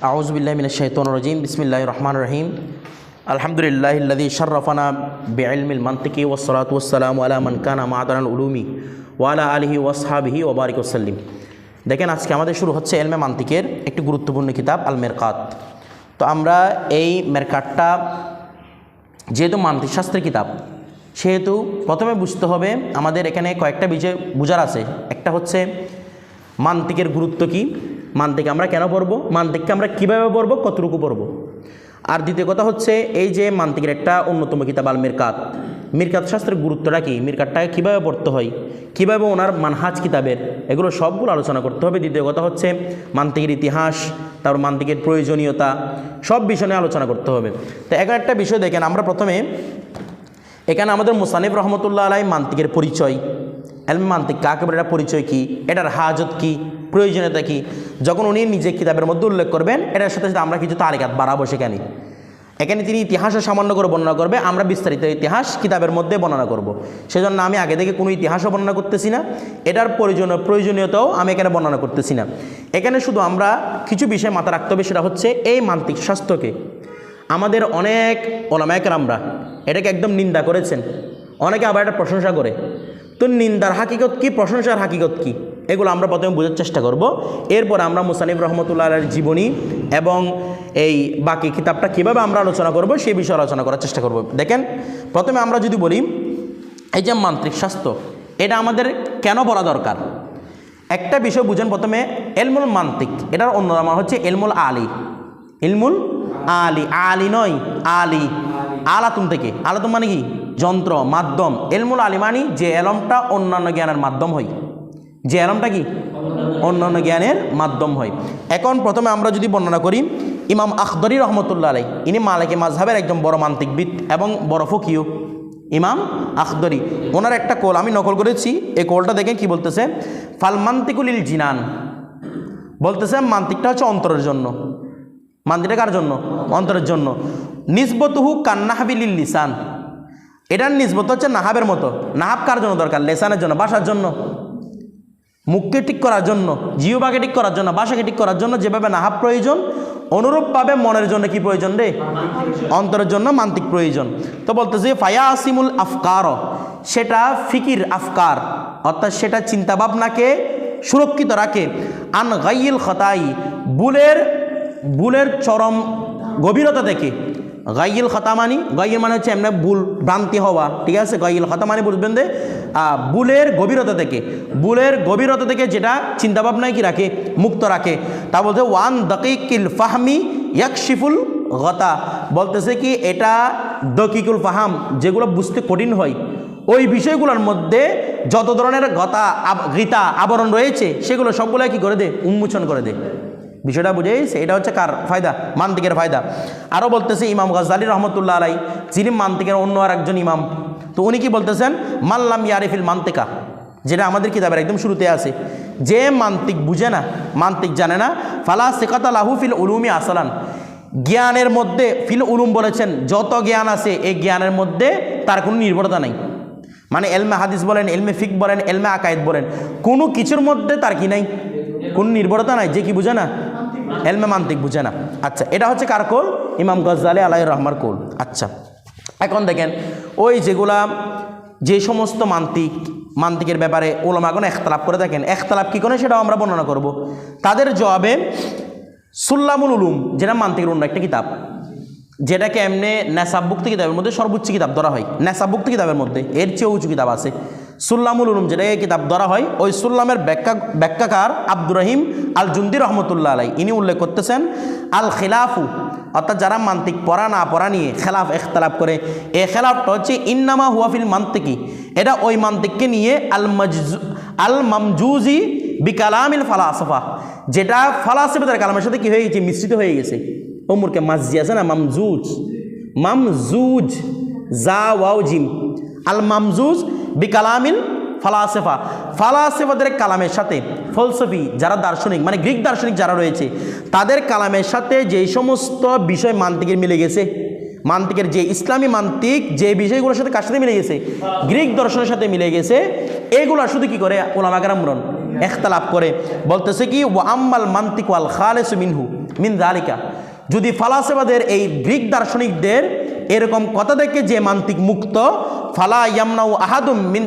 আউজবিল্লাহমিন বিসমিল্লা বিসমিল্লাহ রহমান রহিম। আলহামদুলিল্লাহ শরফানা বেআলমিল মন্তকি ওসলাত ওসালাম আলা মনকানা মাদান উলুমি ওয়ালা আলহি ওয়াসহাবিহি ওবারিক ওসলিম দেখেন, আজকে আমাদের শুরু হচ্ছে এলমে মান্তিকের একটি গুরুত্বপূর্ণ কিতাব, আল মেরকাত। তো আমরা এই মেরকাতটা যেহেতু মান্তিকশাস্ত্রের কিতাব, সেহেতু প্রথমে বুঝতে হবে আমাদের এখানে কয়েকটা বিষয় বোঝার আছে। একটা হচ্ছে মান্তিকের গুরুত্ব কী মান্তিক আমরা কেন পড়ব? মান্তিককে আমরা কীভাবে পড়ব? কতটুকু পড়ব? আর দ্বিতীয় কথা হচ্ছে, এই যে মান্তিকের একটা অন্যতম কিতাব আল মিরকাত মিরকাত শাস্ত্রের গুরুত্বটা কী? মিরকাতটাকে কীভাবে পড়তে হয়? কীভাবে ওনার মানহাজ কিতাবের? এগুলো সবগুলো আলোচনা করতে হবে। দ্বিতীয় কথা হচ্ছে, মান্তিকের ইতিহাস, তারপর মান্তিকের প্রয়োজনীয়তা, সব বিষয় আলোচনা করতে হবে। তো এখন একটা বিষয় দেখেন, আমরা প্রথমে, এখানে আমাদের মুসানিফ রহমতুল্লাহ আলাই মান্তিকের পরিচয়। এলম মান্তিক কাকে বলে? এটা পরিচয় কী? এটার হাজত কী? প্রয়োজনীয়তা কী? যখন উনি নিজে কিতাবের মধ্যে উল্লেখ করবেন, এটার সাথে সাথে আমরা কিছু তালিকাত বাড়াবো সেখানে। এখানে তিনি ইতিহাসও সামান্য করে বর্ণনা করবে, আমরা বিস্তারিত ইতিহাস কিতাবের মধ্যে বর্ণনা করব। সেজন্য আমি আগে থেকে কোনো ইতিহাসও বর্ণনা করতেছি না, এটার প্রয়োজনীয় প্রয়োজনীয়তাও আমি এখানে বর্ণনা করতেছি না। এখানে শুধু আমরা কিছু বিষয় মাথা রাখতে হবে, সেটা হচ্ছে এই মান্তিক স্বাস্থ্যকে। আমাদের অনেক ওলামায়কের আমরা এটাকে একদম নিন্দা করেছেন। অনেকে আবার এটা প্রশংসা করে। তো নিন্দার হাকিকত কি? প্রশংসার হাকিকত কি? এগুলো আমরা প্রথমে বোঝার চেষ্টা করব। এরপর আমরা মুসানিফ রহমতুল্লাহ জীবনী এবং এই বাকি কিতাবটা কীভাবে আমরা আলোচনা করব সেই বিষয়ে আলোচনা করার চেষ্টা করব। দেখেন, প্রথমে আমরা যদি বলি, এই যে মান্ত্রিক স্বাস্থ্য, এটা আমাদের কেন বলা দরকার? একটা বিষয় বুঝেন প্রথমে, এলমুল মান্তিক, এটার অন্য নাম হচ্ছে এলমুল আলী। এলমুল আলী আলী নয়, আলী। আলাতুম থেকে। আলাতুম মানে কি? যন্ত্র, মাধ্যম, এলমুল আলিমানি মানে যে এলমটা অন্যান্য জ্ঞানের মাধ্যম হয়। যে এলমটা কি? অন্যান্য জ্ঞানের মাধ্যম হয়। এখন প্রথমে আমরা যদি বর্ণনা করি, ইমাম আখদরি রহমতুল্লাহ আলাই ইনি মালিকে মাজহাবের একজন বড় মান্তিকবিদ এবং বড় ফকিও ইমাম আখদরি, ওনার একটা কোল আমি নকল করেছি, এই কোলটা দেখে কি বলতেছে? ফালমান্তিকুল ইল জিনান। বলতেছে, মান্তিকটা হচ্ছে অন্তরের জন্য। মান্তিটা কার জন্য? অন্তরের জন্য। নিসবতুহু কান্নাহাবিলিল লিসান। এটার নিসবত হচ্ছে নাহাবের মতো। নাহাব কার জন্য দরকার? লেসানের জন্য, বাসার জন্য। মুখকে ঠিক করার জন্য জিওবাকে ঠিক করার জন্য, বাসাকে ঠিক করার জন্য যেভাবে নাহাব প্রয়োজন, অনুরূপভাবে মনের জন্য কি প্রয়োজন রে? অন্তরের জন্য মান্তিক প্রয়োজন। তো বলতেছে, ফায়া আসিমুল আফকার সেটা ফিকির আফকার, অর্থাৎ সেটা চিন্তাভাবনাকে সুরক্ষিত রাখে। আন গাইল খতাই, বুলের বুলের চরম গভীরতা থেকে গাইল খতামানি গাইল মানে হচ্ছে এমনি ভুল, ভ্রান্তি হওয়া, ঠিক আছে? গাইল খতামানি বুঝবেন দে? বুলের গভীরতা থেকে বুলের গভীরতা থেকে যেটা চিন্তাভাবনায় কি রাখে? মুক্ত রাখে। তা বলতে ওয়ান দকিকিল ফাহমি ইয়াকশিফুল গতা। বলতেছে কি, এটা দকিকুল ফাহাম, যেগুলো বুঝতে কঠিন হয়। ওই বিষয়গুলোর মধ্যে যত ধরনের গতা গীতা আবরণ রয়েছে, সেগুলো সবগুলো কি করে দে? উন্মোচন করে দে। বিষয়টা বুঝে গেছে এটা হচ্ছে কার ফায়দা? মান্তিকের ফায়দা। আরও বলতেছে ইমাম গজালি রহমতুল্লাহ আলাই যিনি মান্তিকের অন্য আর একজন ইমাম। তো উনি কি বলতেছেন? মাল্লাম ইয়ারিফিল মান্তিকা, যেটা আমাদের কিতাবের একদম শুরুতে আছে। যে মান্তিক বুঝে না, মান্তিক জানে না, ফালা সেকাতা লাহু ফিল উলুমি আসালান। জ্ঞানের মধ্যে, ফিল উলুম বলেছেন, যত জ্ঞান আছে, এই জ্ঞানের মধ্যে তার কোনো নির্ভরতা নেই। মানে এলমে হাদিস বলেন, এলমে ফিক বলেন, এলমে আকায়েদ বলেন, কোনো কিছুর মধ্যে তার কি নাই? কোন নির্ভরতা নাই, যে কি বুঝে না? এলমে মান্তিক বুঝে না। আচ্ছা এটা হচ্ছে কার কোল? ইমাম গজ্জালে আলাই রহমার কোল। আচ্ছা এখন দেখেন, ওই যেগুলা, যে সমস্ত মান্তিক, মান্তিকের ব্যাপারে ওলামাগণ একতলাপ করে দেখেন একতলাপ কী করে সেটাও আমরা বর্ণনা করব। তাদের জবাবে সুল্লামুল উলুম, যেটা মান্তিকের অন্য একটা কিতাব, যেটাকে এমনি নেশাবভুক্ত কিতাবের মধ্যে সর্বোচ্চ কিতাব ধরা হয়। নেশাবভুক্ত কিতাবের মধ্যে, এর চেয়ে উঁচু কিতাব আছে। সুল্লামুল উলুম যেটা এই কিতাব ধরা হয়, ওই সুল্লামের ব্যাখ্যা ব্যাখ্যাকার আব্দুর রহিম আল জুন্দি রহমতুল্লাহ আলাই ইনি উল্লেখ করতেছেন আল খিলাফু অর্থাৎ যারা মান্তিক পড়া না পড়া নিয়ে খেলাফ এখতলাফ করে এ খেলাফটা হচ্ছে ইন্নামা হুয়াফিল মান্তিকি। এটা ওই মান্তিককে নিয়ে আল মজু আল মামজুজি বিকালামিল ফালাসফা, যেটা ফালাসফাদের কালামের সাথে কি হয়ে গেছে? মিশ্রিত হয়ে গেছে। ওমরকে মাসজি আছে না? মামজুজ। মামজুজ জা ওয়াও, জিম। আল মামজুজ বিকালামিল ফালাসেফা। ফালাসেফাদের কালামের সাথে ফলসফি, যারা দার্শনিক মানে গ্রিক দার্শনিক যারা রয়েছে, তাদের কালামের সাথে যেই সমস্ত বিষয় মান্তিকের মিলে গেছে, মান্তিকের যে ইসলামী মান্তিক, যে বিষয়গুলোর সাথে কার সাথে মিলে গেছে? গ্রিক দর্শনের সাথে মিলে গেছে। এগুলো শুধু কি করে? ওলামাকেরাম এখতালাপ করে। বলতেছে কি ও আম্মাল মান্তিক ওয়াল খালেসু মিনহু মিন দালিকা যদি ফালাসেবাদের এই গ্রিক দার্শনিকদের এরকম কথা থেকে যে মান্তিক মুক্ত, ফালা ইয়ামনাউ আহাদুম মিন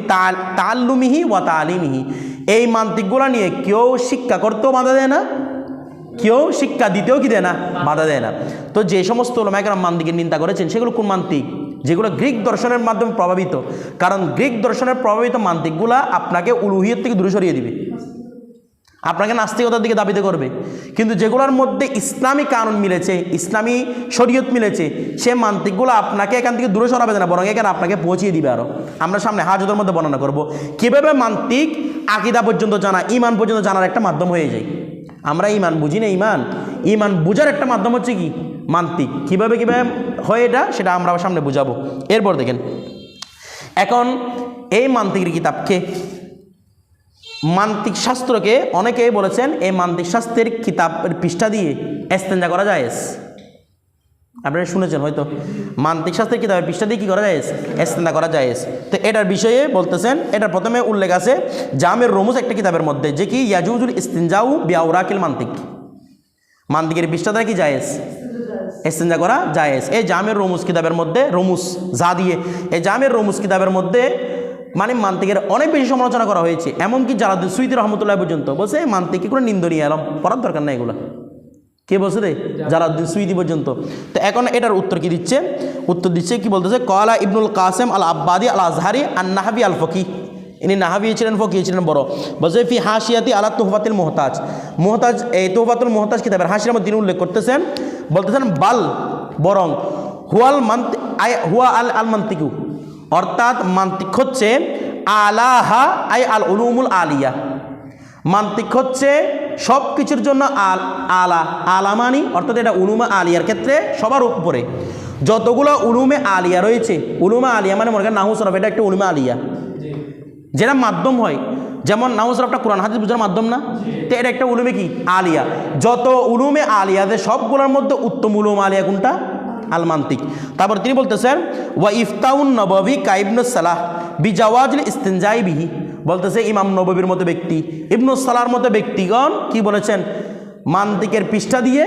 তাল্লুমিহি ওয়া তালিমিহি এই মান্তিকগুলো নিয়ে কেউ শিক্ষা করতেও বাধা দেয় না, কেউ শিক্ষা দিতেও কি দেয় না, বাধা দেয় না। তো যে সমস্ত ওলামাইকরাম মান্তিকের নিন্দা করেছেন, সেগুলো কোন মান্তিক? যেগুলো গ্রিক দর্শনের মাধ্যমে প্রভাবিত। কারণ গ্রিক দর্শনের প্রভাবিত মান্তিকগুলা আপনাকে উলুহিয়ত থেকে দূরে সরিয়ে দিবে। আপনাকে নাস্তিকতার দিকে দাবিতে করবে। কিন্তু যেগুলোর মধ্যে ইসলামী কানুন মিলেছে, ইসলামী শরীয়ত মিলেছে, সে মান্তিকগুলো আপনাকে এখান থেকে দূরে সরাবে না, বরং এখানে আপনাকে পৌঁছিয়ে দিবে আরও আমরা সামনে হাজতের মধ্যে বর্ণনা করব। কীভাবে মান্তিক আকিদা পর্যন্ত জানা ইমান পর্যন্ত জানার একটা মাধ্যম হয়ে যায়? আমরা ইমান বুঝি না ইমান ইমান বুঝার একটা মাধ্যম হচ্ছে কি? মান্তিক। কীভাবে কীভাবে হয় এটা, সেটা আমরা সামনে বুঝাবো। এরপর দেখেন, এখন এই মান্তিকের কিতাবকে মান্তিক শাস্ত্রকে অনেকেই বলেছেন এই মান্তিক শাস্ত্রের কিতাবের পৃষ্ঠা দিয়ে এস্তেঞ্জা করা যায়। আপনারা শুনেছেন হয়তো। মান্তিক শাস্ত্রের কিতাবের পৃষ্ঠা দিয়ে কী করা যায়? এস্তেঞ্জা করা যায়। তো এটার বিষয়ে বলতেছেন, এটার প্রথমে উল্লেখ আছে জামের রমুজ একটা কিতাবের মধ্যে, যে কি ইয়াজুজুল ইস্তিনজাউ বিয়াউরাকিল মান্তিক। মান্তিকের পৃষ্ঠা দ্বারা কি জায়েজ এস্তেঞ্জা করা জায়েজ এই জামের রমুজ কিতাবের মধ্যে রমুস যা দিয়ে, এই জামের রমুজ কিতাবের মধ্যে মানে মান্তিকের অনেক বেশি সমালোচনা করা হয়েছে। এমনকি যারা সুইদি রহমতুল্লাহ পর্যন্ত বলছে মান্তিকে কোনো নিন্দনীয় এলাম, পড়ার দরকার নাই এগুলো। কে বলছে রে? জালাউদ্দিন সুইদি পর্যন্ত। তো এখন এটার উত্তর কি দিচ্ছে? উত্তর দিচ্ছে কি বলতেছে কলা ইবনুল কাসেম আল আব্বাদি আল আজহারি আর নাহাবি আল ফকি ইনি নাহাবি ছিলেন, ফকি ছিলেন বড়। বলছে, ফি হাসিয়াতি আলা তোহফাতিল মোহতাজ। মোহতাজ, এই তোহফাতুল মোহতাজ কিতাবের হাসির মধ্যে তিনি উল্লেখ করতেছেন, বলতেছেন, বাল বরং হুয়াল মান্ত হুয়া আল আল মান্তিকু অর্থাৎ মান্তিক হচ্ছে আলাহা, আই আল উলুমুল আলিয়া। মান্তিক হচ্ছে সব কিছুর জন্য আল, আলা আলামানি অর্থাৎ এটা উলুমা আলিয়ার ক্ষেত্রে সবার উপরে। যতগুলো উলুমে আলিয়া রয়েছে, উলুমা আলিয়া মানে মনে করেন নাহু সরফ এটা একটা উলুমা আলিয়া। যেটা মাধ্যম হয়, যেমন নাহু সরফটা কোরআন হাদিস বুঝার মাধ্যম না? তো এটা একটা উলুমে কি? আলিয়া। যত উলুমে আলিয়াদের সবগুলোর মধ্যে উত্তম উলুম আলিয়া কোনটা? আলমান্তিক। তারপর তিনি বলতেছেন, ওয়া ইফতাউন নববী কাইবনুস সালাহ বিজাওয়াজুল ইস্তেঞ্জাই বিহি। বলতেছে ইমাম নববীর মতো ব্যক্তি। ইবনুস সালার মতো ব্যক্তিগণ কি বলেছেন? মান্তিকের পৃষ্ঠা দিয়ে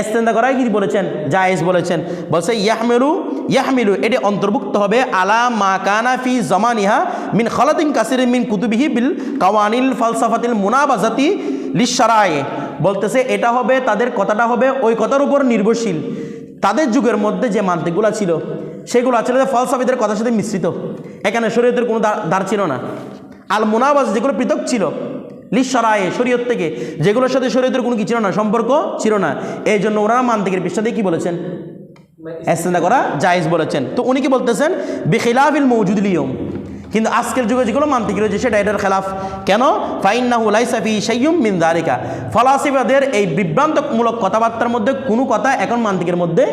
এস্তেন্দা করাই কি বলেছেন? জায়েজ বলেছেন। বলছে, ইয়াহমেলু, ইয়াহমিলু। এটি অন্তর্ভুক্ত হবে, আলা মা কানা ফি জমানিহা মিন খলাতিন কাসির মিন কুতুবিহি বিল কাওয়ানিল ফালসাফাতিল মুনাবাজাতি লিসারায়ে বলতেছে, এটা হবে, তাদের কথাটা হবে ওই কথার উপর নির্ভরশীল। তাদের যুগের মধ্যে যে মান্তিকগুলো ছিল সেগুলো ছিল যে ফলসাফিদের কথার সাথে মিশ্রিত। এখানে শরীয়তের কোনো দ্বার ছিল না। আল মুনাবাজ যেগুলো পৃথক ছিল লিসরায়ে শরীয়ত থেকে যেগুলোর সাথে শরীয়তের কোনো কি ছিল না সম্পর্ক ছিল না। এই জন্য ওনারা মান্তিকের পৃষ্ঠাতে কি বলেছেন? এস্তেন্দা করা জায়েজ বলেছেন। তো উনি কি বলতেছেন? বেখিলাফিল মৌজুদ লিয়ম কিন্তু আজকের যুগে যেগুলো মান্তিক রয়েছে সেটা এটার খেলাফ। কেন? ফাইন্নাহু লাইসাফি সাইয়ুম মিন দারিকা ফলাসিবাদের এই বিভ্রান্তমূলক কথাবার্তার মধ্যে কোনো কথা এখন মান্তিকের মধ্যে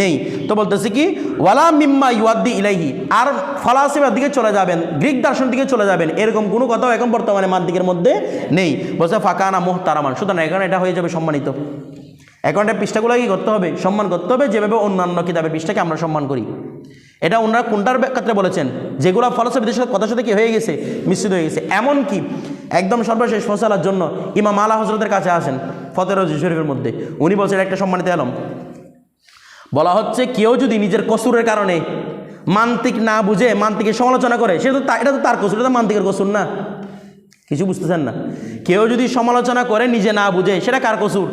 নেই। তো বলতেছে কি, ওয়ালা মিম্মা ইউয়াদ্দি ইলাইহি। আর ফলাসিবার দিকে চলে যাবেন, গ্রিক দর্শন দিকে চলে যাবেন, এরকম কোনো কথাও এখন বর্তমানে মান্তিকের মধ্যে নেই। বলছে ফাঁকানা মোহতারামান। সুতরাং এখন এটা হয়ে যাবে সম্মানিত। এখন এটা পৃষ্ঠাগুলো কি করতে হবে? সম্মান করতে হবে, যেভাবে অন্যান্য কিতাবের পৃষ্ঠাকে আমরা সম্মান করি। এটা ওনারা কোনটার ক্ষেত্রে বলেছেন, যেগুলো ফলসফিদের সাথে কথার সাথে কি হয়ে গেছে? মিশ্রিত হয়ে গেছে। এমন কি একদম সর্বশেষ ফসলার জন্য ইমাম আলা হজরতের কাছে আসেন ফতের শরীফের মধ্যে। উনি বলছেন একটা সম্মানিত আলম। বলা হচ্ছে, কেউ যদি নিজের কসুরের কারণে মান্তিক না বুঝে মান্তিকের সমালোচনা করে, সে তো এটা তো তার কসুর, এটা মান্তিকের কসুর না। কিছু বুঝতেছেন না? কেউ যদি সমালোচনা করে, নিজে না বুঝে, সেটা কার কসুর?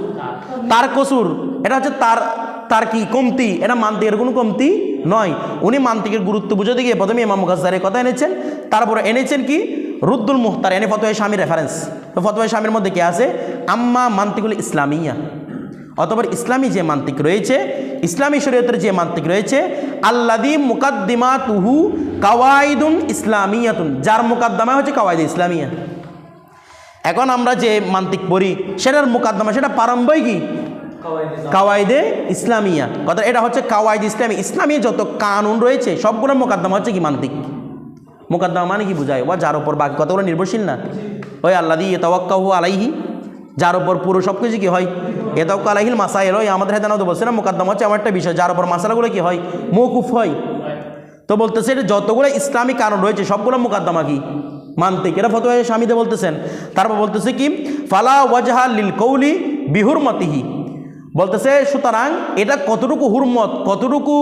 তার কসুর। এটা হচ্ছে তার তার কি কমতি? এটা মান্তিকের কোনো কমতি নয়, উনি মান্তিকের গুরুত্ব বুঝতে গিয়ে প্রথমে ইমাম মুখাসারের কথা এনেছেন, তারপরে এনেছেন কি? রুদ্দুল মুহতার এনে ফতোয়া স্বামীর রেফারেন্স তো ফতোয়া স্বামীর মধ্যে কে আছে? আম্মা মান্তিকুল ইসলামিয়া। অতপর ইসলামী যে মান্তিক রয়েছে, ইসলামী শরীয়তের যে মান্তিক রয়েছে আল্লাদি মুকাদ্দিমা তুহু কাওয়াইদুন ইসলামিয়াতুন। যার মুকাদ্দামা হচ্ছে কাওয়াইদ ইসলামিয়া। এখন আমরা যে মান্তিক পড়ি, সেটার মুকাদ্দমা, সেটা পারম্বই কি? কাওয়াইদে ইসলামিয়া। কথা এটা হচ্ছে কাওয়াইদ ইসলামী ইসলামী যত কানুন রয়েছে সবগুলোর মোকদ্দমা হচ্ছে কি মান্তিক? মোকদ্দমা মানে কি বোঝায়? ও যার উপর বাকি কতগুলো নির্ভরশীল না? ওই আল্লাহ দিয়ে তাওয়াক্কাহু আলাইহি। যার উপর পুরো সব কিছু কি হয়? এ তাওয়াক্কা আলাইহিল মাসাইল ওই আমাদের হেদানা তো বলছে না, মোকদ্দমা হচ্ছে আমার একটা বিষয়। যার উপর মাসালাগুলো কি হয়? মৌকুফ হয়। তো বলতেছে এটা যতগুলো ইসলামী কারণ রয়েছে, সবগুলো মোকদ্দমা কি? মান্তিক। এটা ফতোয়া স্বামীতে বলতেছেন। তারপর বলতেছে কি, ফালা ওয়াজহা লিল কৌলি বিহুরমতিহি। বলতেছে সুতরাং এটা কতটুকু হুরমত কতটুকু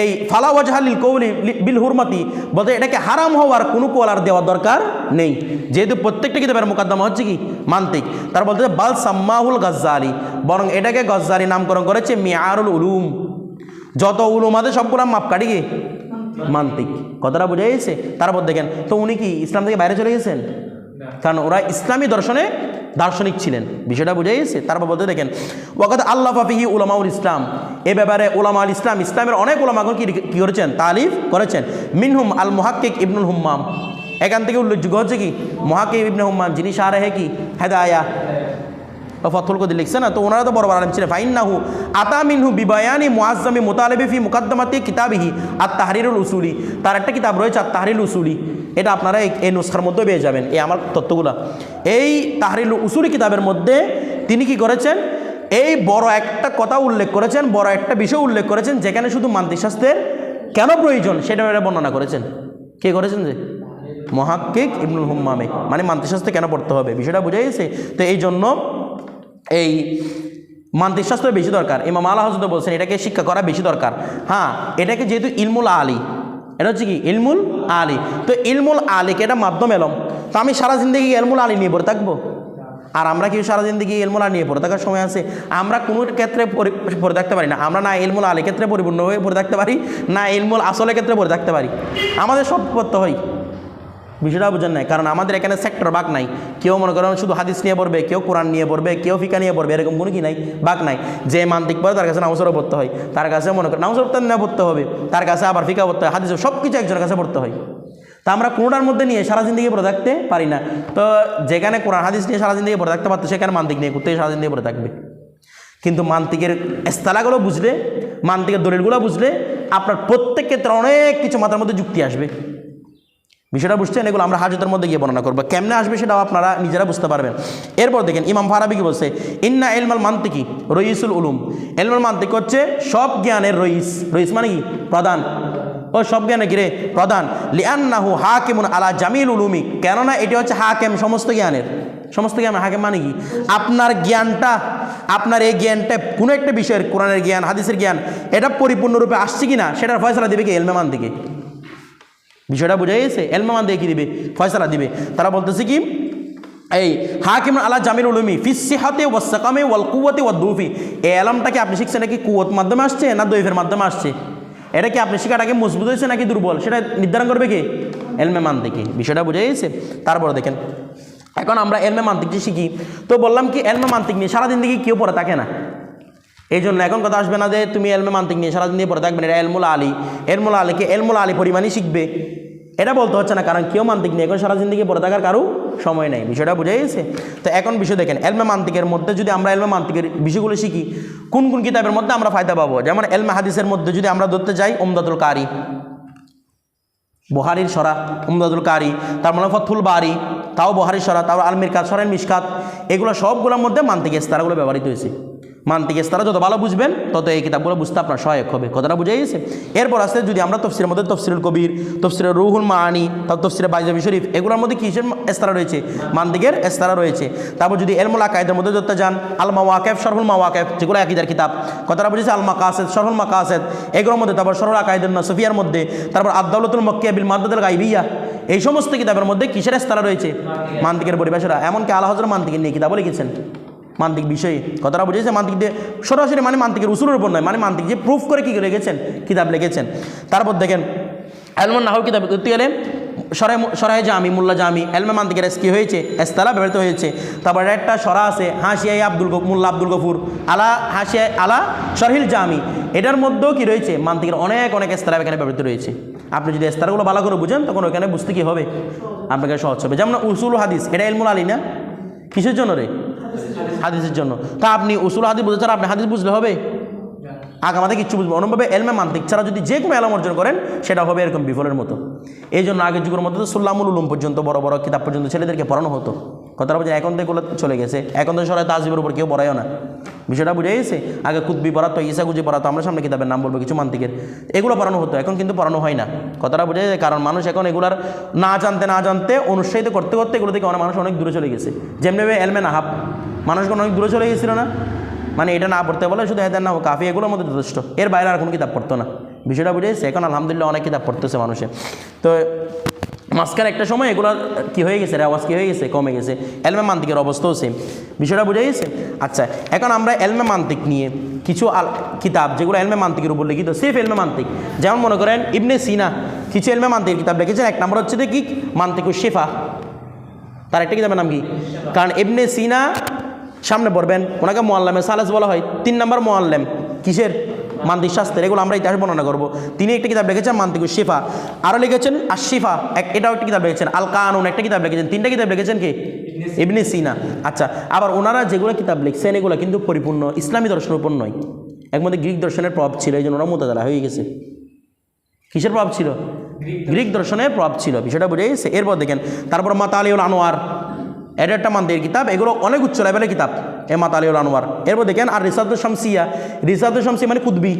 এই ফালা ওয়াজহালিল কৌলি বিল হুরমতি বলতে এটাকে হারাম হওয়ার কোনো কোলার দেওয়ার দরকার নেই। যেহেতু প্রত্যেকটা কিতাবের মোকদ্দমা হচ্ছে কি? মান্তিক। তার বলতেছে বাল সাম্মাহুল গজ্জালি বরং এটাকে গজ্জালি নামকরণ করেছে মিয়ারুল উলুম। যত উলুম আছে সবগুলো মাপকাঠি কি? মান্তিক। কথাটা বুঝে গেছে? তারপর দেখেন তো উনি কি ইসলাম থেকে বাইরে চলে গেছেন? কারণ ওরা ইসলামী দর্শনে দার্শনিক ছিলেন। বিষয়টা বুঝে গেছে? তারপর বলতে দেখেন ওয়াকাত আল্লাহ ফাফিহি উলামাউল ইসলাম। এ ব্যাপারে উলামা আল ইসলাম, ইসলামের অনেক উলামাগণ কি কি করেছেন? তালিফ করেছেন। মিনহুম আল মুহাক্কিক ইবনুল হুম্মাম। এখান থেকে উল্লেখযোগ্য হচ্ছে কি? মহাকিব ইবনে হুম্মাম, যিনি সারেহে কি? হেদায়া। বা ফথল কদি লিখছে না, তো ওনারা তো বড় বড় আলম ছিলেন। আতা মিনহু বিবায়ানি মুআজ্জামি মুতালিবি ফি মুকাদ্দামাতি কিতাবিহি আত তাহরিরুল উসুলি। তার একটা কিতাব রয়েছে আত তাহরিল উসুলি। এটা আপনারা এই এই নুসখার মধ্যে পেয়ে যাবেন, এই আমার তত্ত্বগুলো এই তাহরিল উসুলি কিতাবের মধ্যে তিনি কি করেছেন? এই বড় একটা কথা উল্লেখ করেছেন, বড় একটা বিষয় উল্লেখ করেছেন, যেখানে শুধু মান্তিশাস্ত্রের কেন প্রয়োজন, সেটা এটা বর্ণনা করেছেন। কে করেছেন যে? মহাক্কিক ইবনুল হুম্মামে। মানে মান্তিশাস্ত্রে কেন পড়তে হবে? বিষয়টা বুঝে গেছে। তো এই জন্য এই মান্তিক শাস্ত্র বেশি দরকার। ইমাম আল্লাহ হজরত বলছেন, এটাকে শিক্ষা করা বেশি দরকার। হ্যাঁ এটাকে যেহেতু ইলমুল আলী, এটা হচ্ছে কি? ইলমুল আলী। তো ইলমুল আলীকে এটা মাধ্যম এলম। তো আমি সারা জিন্দগি ইলমুল আলী নিয়ে পড়ে থাকব? আর আমরা কি সারা জিন্দগি ইলমুল আলী নিয়ে পড়ে থাকার সময় আছে? আমরা কোনো ক্ষেত্রে পড়ে থাকতে পারি না। আমরা না ইলমুল আলী ক্ষেত্রে পরিপূর্ণ হয়ে পড়ে থাকতে পারি, না ইলমুল আসলের ক্ষেত্রে পড়ে থাকতে পারি। আমাদের সব পড়তে হয়। বিষয়টা বুঝেন নাই। কারণ আমাদের এখানে সেক্টর বাক নাই। কেউ মনে করেন শুধু হাদিস নিয়ে পড়বে, কেউ কোরআন নিয়ে পড়বে, কেউ ফিকা নিয়ে পড়বে, এরকম কোনো কি নাই, বাক নাই। যে মান্তিক পড়ে তার কাছে নামসরও পড়তে হয়। তার কাছে মনে করেন নামসর না পড়তে হবে। তার কাছে আবার ফিকা পড়তে হয় হাদিস সব কিছু একজনের কাছে পড়তে হয়। তা আমরা কোনোটার মধ্যে নিয়ে সারা জিন্দগি পড়ে থাকতে পারি না। তো যেখানে কোরআন, হাদিস নিয়ে সারা জিন্দগি পড়ে থাকতে পারতো, সেখানে মান্তিক নিয়ে করতে সারা জিন্দগি পড়ে থাকবে। কিন্তু মান্তিকের স্থালাগুলো বুঝলে, মান্তিকের দলিলগুলো বুঝলে, আপনার প্রত্যেক ক্ষেত্রে অনেক কিছু মাথার মধ্যে যুক্তি আসবে। বিষয়টা বুঝছেন? এগুলো আমরা হাজতের মধ্যে গিয়ে বর্ণনা করব। কেমনে আসবে সেটাও আপনারা নিজেরা বুঝতে পারবেন। এরপর দেখেন, ইমাম ফারাবি কি বলছে? ইন্না এলমাল মান্তিকি রইসুল উলুম। এলমাল মান্তিক হচ্ছে সব জ্ঞানের রইস। রইস মানে কি? প্রধান। ও সব জ্ঞানে কিরে প্রধান। লিয়ান্নাহু হাকিমুন আলা জামিল উলুমি। কেননা এটি হচ্ছে হাকেম, সমস্ত জ্ঞানের। সমস্ত জ্ঞান হাকেম মানে কি? আপনার জ্ঞানটা, আপনার এই জ্ঞানটা কোনো একটা বিষয়ের, কোরআনের জ্ঞান, হাদিসের জ্ঞান, এটা পরিপূর্ণরূপে আসছে কি না সেটার ফয়সলা দেবে কি? এলমে মান্তিকে। বিষয়টা বুঝে গেছে? এলমামান দিয়ে কি দিবে? ফয়সালা দিবে। তারা বলতেছে কি, এই হাকিম আলা জামিল উলুমি ফিসিহাতে ওয়াসাকামে ওয়াল কুয়াতে ওয়া দুফি। এই এলামটাকে আপনি শিখছেন নাকি কুয়ত মাধ্যমে আসছে না দৈফের মাধ্যমে আসছে? এটা কি আপনি শিখাটাকে মজবুত হয়েছে নাকি দুর্বল? সেটা নির্ধারণ করবে কি? এলমে মান থেকে বিষয়টা বুঝে গেছে? তারপর দেখেন, এখন আমরা এলমে মান্তিক শিখি। তো বললাম কি, এলমে মান্তিক নিয়ে সারাদিন দিকে কেউ পড়ে থাকে না। এই জন্য এখন কথা আসবে না যে তুমি এলমে মান্তিক নিয়ে সারাদিন দিয়ে পড়ে থাকবে এটা এলমুল আলী। এলমুল আলীকে এলমুল আলী পরিমাণই শিখবে। এটা বলতে হচ্ছে না, কারণ কেউ মান্তিক নেই, এখন সারা জিন্দিগি পড়ে থাকার কারও সময় নেই, বিষয়টা বুঝে গেছে? তো এখন বিষয় দেখেন, এলমে মান্তিকের মধ্যে যদি আমরা এলমে মান্তিকের বিষয়গুলো শিখি, কোন কোন কিতাবের মধ্যে আমরা ফায়দা পাবো? যেমন এলমে হাদিসের মধ্যে যদি আমরা ধরতে যাই, উমদাতুল কারি। বহারির সরা উমদাদুল কারি, তার মানে ফথুল বারি, তাও বহারির সরা, তাও আলমির কাজ সরেন মিসকাত এগুলো সবগুলোর মধ্যে মান্তিক ইস্তারাগুলো ব্যবহৃত হয়েছে। মান্তিক ইস্তারা যত ভালো বুঝবেন, তত এই কিতাবগুলো বুঝতে আপনার সহায়ক হবে। কথাটা বুঝে গেছে? এরপর আসতে যদি আমরা তফসিরের মধ্যে তফসিরুল কবির, তফসিরের রুহুল মাহানি তারপর তফসিরে বাইজাবি শরীফ, এগুলোর মধ্যে কিসের এস্তারা রয়েছে? মান্তিকের এস্তারা রয়েছে। তারপর যদি এলমুল আকায়দের মধ্যে ধরতে যান, আল মাওয়াকেফ সরহুল মাওয়াকেফ, যেগুলো আকিদার কিতাব। কথাটা বুঝেছে? আল মাকাসেদ সরহুল মাকাসেদ, এগুলোর মধ্যে তারপর সরহুল আকায়দের সফিয়ার মধ্যে, তারপর আব্দাউলতুল মক্কিয়া বিল মাদ্দাদুল গাইবিয়া, এই সমস্ত কিতাবের মধ্যে কিসের এস্তারা রয়েছে? মান্তিকের পরিবেশরা। এমনকি আল্লাহ হজর মান্তিকের নিয়ে কিতাবও লিখেছেন। মান্তিক বিষয়ে কথাটা বুঝেছে? মান্তিক দিয়ে সরাসরি মানে মান্তিকের উসুলের উপর নয় মানে মান্তিক যে প্রুফ করে কী রেখেছেন? কিতাব লিখেছেন। তারপর দেখেন এলমন নাহর কিতাব করতে গেলে সরাই সরাই জামি, মোল্লা জামি এলমে মান্তিকের এস কি হয়েছে, এস্তালা ব্যবহৃত হয়েছে। তারপর একটা সরা আছে, হাসিয়াই আব্দুল মোল্লা আব্দুল গফুর, আলা হাসিয়াই আলা শরহিল জামি। এটার মধ্যেও কি রয়েছে? মান্তিকের অনেক অনেক এস্তারা এখানে ব্যবহৃত রয়েছে। আপনি যদি এস্তারাগুলো ভালো করে বুঝেন, তখন ওখানে বুঝতে কি হবে? আপনাকে সহজ হবে। যেমন উসুল হাদিস, এটা এলমুল আলী না কিসের জন্য রে? হাদিসের জন্য। তা আপনি উসুল হাদিস বুঝতে আপনি হাদিস বুঝলে হবে? আগামাতে কিচ্ছু বুঝব অনুভাবে এলমে মান্তিক ছাড়া যদি যে কোনো এলাম অর্জন করেন, সেটা হবে এরকম বিফলের মতো। এই জন্য আগের যুগের মধ্যে তো সুল্লামুল উলুম পর্যন্ত, বড় বড় কিতাব পর্যন্ত ছেলেদেরকে পড়ানো হতো। কথাটা বলছে, এখন এগুলো চলে গেছে। এখন তো সরাই তাজিবের উপর কেউ পড়ায়ও না। বিষয়টা বুঝে গেছে? আগে কুতবি পড়াতো ইসা গুজি পড়াতো আমরা সামনে কিতাবের নাম বলব কিছু মান্তিকের। এগুলো পড়ানো হতো, এখন কিন্তু পড়ানো হয় না। কথাটা বুঝে যায় কারণ মানুষ এখন এগুলার না জানতে না জানতে অনুৎসাহিত করতে করতে এগুলো থেকে অনেক মানুষ অনেক দূরে চলে গেছে। যেমনি এলমে নাহাব। মানুষজন অনেক দূরে চলে গেছিল না? মানে এটা না পড়তে বলে, শুধু হেদার না কাফি, এগুলোর মধ্যে যথেষ্ট। এর বাইরে আর কোনো কিতাব পড়তো না। বিষয়টা বুঝে গেছে এখন আলহামদুলিল্লাহ অনেক কিতাব পড়তেছে মানুষে। তো মাঝখানে একটা সময় এগুলো কি হয়ে গেছে রেওয়াজ কী হয়ে গেছে? কমে গেছে। এলমে মান্তিকের অবস্থাও সেম বিষয়টা বুঝে গেছে আচ্ছা এখন আমরা এলমে মান্তিক নিয়ে কিছু আল, কিতাব যেগুলো এলমে মান্তিকের উপর লিখিত, সেফ এলমে মান্তিক। যেমন মনে করেন ইবনে সিনা, কিছু এলমে মান্তিকের কিতাব লিখেছেন। এক নম্বর হচ্ছে কি? মান্তিকুর শেফা। তার একটা কিতাবের নাম কি? কারণ ইবনে সিনা সামনে পড়বেন ওনাকে মোয়াল্লামে সালাস বলা হয়। তিন নম্বর মোয়াল্লাম কিসের? মান্তিক শাস্ত্রের এগুলো আমরা ইতিহাস বর্ণনা করব। তিনি একটা কিতাব লিখেছেন মান্তিকুর শিফা। আরও লিখেছেন আর শিফা এক এটাও একটা কিতাব লিখেছেন আল কানুন একটা কিতাব লিখেছেন। তিনটা কিতাব লিখেছেন কি? ইবনে সিনা। আচ্ছা আবার ওনারা যেগুলো কিতাব লিখছেন এগুলো কিন্তু পরিপূর্ণ ইসলামী দর্শনের উপর নয়। মধ্যে গ্রিক দর্শনের প্রভাব ছিল এই জন্য ওরা মোতাজালা হয়ে গেছে। কিসের প্রভাব ছিল? গ্রিক দর্শনের প্রভাব ছিল বিষয়টা বুঝে গেছে। এরপর দেখেন তারপর মাতা আলিউল আনোয়ার এটা একটা মান্দের কিতাব, এগুলো অনেক উচ্চ লেভেলের কিতাব, এ মাতা আলিউল আনোয়ার। এরপর দেখেন, আর রিসাদুল শামসিয়া রিসাদুল শামসিয়া মানে কুদবি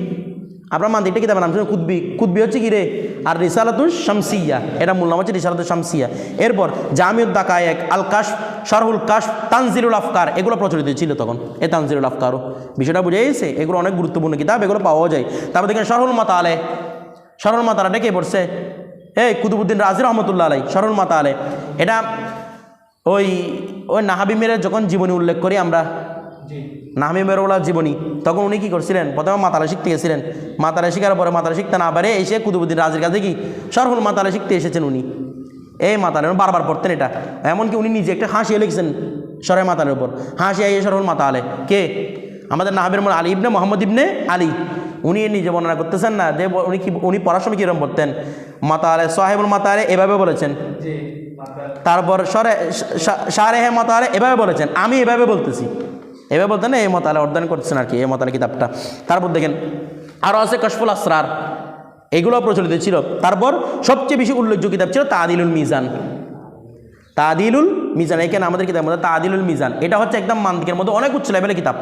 আপনার মান্দিরটা কিতাবের নাম শুনে কুদবি কুদবি হচ্ছে কি রে? আর রিসালাতুল শামসিয়া, এটা মূল নাম হচ্ছে রিসালাতুল শামসিয়া। এরপর জামিউদ দাকায়েক, আল কাশ শারহুল কাশ তানজিরুল আফকার, এগুলো প্রচলিত ছিল তখন, এ তানজিরুল আফকারও। বিষয়টা বুঝে গেছে? এগুলো অনেক গুরুত্বপূর্ণ কিতাব, এগুলো পাওয়া যায়। তারপর দেখেন, শারহুল মাতা আলে সরল মাতালাটা কে পড়ছে? এই কুতুবুদ্দিন রাজি রহমতুল্লাহ আলাই সরল মাতা আলে এটা ওই ওই নাহাবিমের যখন জীবনী উল্লেখ করি আমরা নাহাবিমের ওলা জীবনী তখন উনি কী করছিলেন? প্রথমে মাতালা শিখতে গেছিলেন। মাতালা শিখার পরে মাতালা শিখতে না পারে এসে কুতুবুদ্দিন রাজির কাছে কি সরহুল মাতালা শিখতে এসেছেন উনি। এই মাতালে উনি বারবার পড়তেন এটা। এমনকি উনি নিজে একটা হাসিয়ে লিখছেন সরাই মাতালের উপর। হাসি আইয়ে সরহুল মাতা আলে কে? আমাদের নাহাবের মনে Ali ibn Mohammad ibn Ali. উনি নিজে বর্ণনা করতেছেন না যে উনি কি উনি পড়ার সময় কীরকম পড়তেন? মাতা আলে সাহেবুল মাতা আলে এভাবে বলেছেন। তারপর সরে সারে হে মাতা আলে এভাবে বলেছেন। আমি এভাবে বলতেছি। এভাবে বলতেন এই মতালে অর্দান করতেছেন আর কি এই মতালে কিতাবটা। তারপর দেখেন আরও আছে কশফুল আসরার। এগুলো প্রচলিত ছিল। তারপর সবচেয়ে বেশি উল্লেখযোগ্য কিতাব ছিল তাদিলুল মিজান। তাদিলুল মিজান এখানে আমাদের কিতাবের মধ্যে তাদিলুল মিজান। এটা হচ্ছে একদম মান্দিকের মধ্যে অনেক উচ্চ লেভেলের কিতাব।